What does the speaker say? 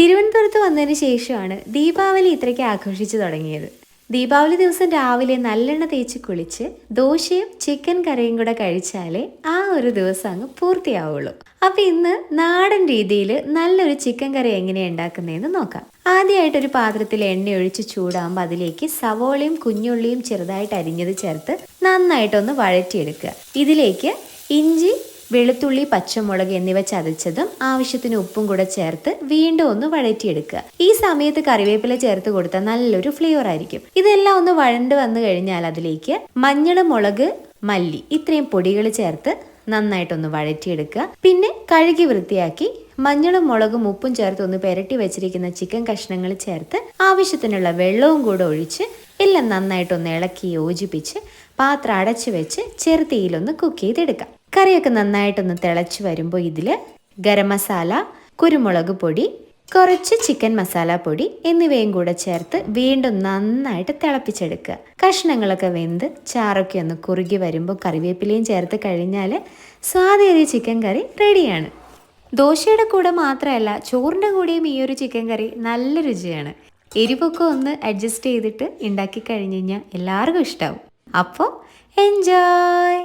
തിരുവനന്തപുരത്ത് വന്നതിന് ശേഷമാണ് ദീപാവലി ഇത്രയ്ക്ക് ആഘോഷിച്ചു തുടങ്ങിയത്. ദീപാവലി ദിവസം രാവിലെ നല്ലെണ്ണ തേച്ച് കുളിച്ച് ദോശയും ചിക്കൻ കറിയും കൂടെ കഴിച്ചാലേ ആ ഒരു ദിവസം അങ്ങ് പൂർത്തിയാവുള്ളൂ. അപ്പൊ ഇന്ന് നാടൻ രീതിയിൽ നല്ലൊരു ചിക്കൻ കറി എങ്ങനെയാണ് ഉണ്ടാക്കുന്നതെന്ന് നോക്കാം. ആദ്യമായിട്ട് ഒരു പാത്രത്തിൽ എണ്ണ ഒഴിച്ച് ചൂടാകുമ്പോൾ അതിലേക്ക് സവോളയും കുഞ്ഞുള്ളിയും ചെറുതായിട്ട് അരിഞ്ഞത് ചേർത്ത് നന്നായിട്ടൊന്ന് വഴറ്റിയെടുക്കുക. ഇതിലേക്ക് ഇഞ്ചി വെളുത്തുള്ളി പച്ചമുളക് എന്നിവ ചതച്ചതും ആവശ്യത്തിന് ഉപ്പും കൂടെ ചേർത്ത് വീണ്ടും ഒന്ന് വഴറ്റിയെടുക്കുക. ഈ സമയത്ത് കറിവേപ്പില ചേർത്ത് കൊടുത്താൽ നല്ലൊരു ഫ്ലേവർ ആയിരിക്കും. ഇതെല്ലാം ഒന്ന് വഴണ്ട് വന്നു കഴിഞ്ഞാൽ അതിലേക്ക് മഞ്ഞൾ മുളക് മല്ലി ഇത്രയും പൊടികൾ ചേർത്ത് നന്നായിട്ടൊന്ന് വഴറ്റിയെടുക്കുക. പിന്നെ കഴുകി വൃത്തിയാക്കി മഞ്ഞളും മുളകും ഉപ്പും ചേർത്ത് ഒന്ന് പെരട്ടി വെച്ചിരിക്കുന്ന ചിക്കൻ കഷ്ണങ്ങൾ ചേർത്ത് ആവശ്യത്തിനുള്ള വെള്ളവും കൂടെ ഒഴിച്ച് എല്ലാം നന്നായിട്ടൊന്ന് ഇളക്കി യോജിപ്പിച്ച് പാത്രം അടച്ചു വെച്ച് ചെറുതീയിലൊന്ന് കുക്ക് ചെയ്തെടുക്കാം. കറിയൊക്കെ നന്നായിട്ടൊന്ന് തിളച്ച് വരുമ്പോൾ ഇതിൽ ഗരം മസാല കുരുമുളക് പൊടി കുറച്ച് ചിക്കൻ മസാല പൊടി എന്നിവയും കൂടെ ചേർത്ത് വീണ്ടും നന്നായിട്ട് തിളപ്പിച്ചെടുക്കുക. കഷ്ണങ്ങളൊക്കെ വെന്ത് ചാറൊക്കെ ഒന്ന് കുറുകി വരുമ്പോൾ കറിവേപ്പിലയും ചേർത്ത് കഴിഞ്ഞാൽ സ്വാദേറിയ ചിക്കൻ കറി റെഡിയാണ് ദോശയുടെ കൂടെ മാത്രമല്ല ചോറിന്റെ കൂടെയും ഈ ഒരു ചിക്കൻ കറി നല്ല രുചിയാണ്. എരിവൊക്കെ ഒന്ന് അഡ്ജസ്റ്റ് ചെയ്തിട്ട് ഉണ്ടാക്കി കഴിഞ്ഞ് കഴിഞ്ഞാൽ എല്ലാവർക്കും ഇഷ്ടമാവും അപ്പോൾ എൻജോയ്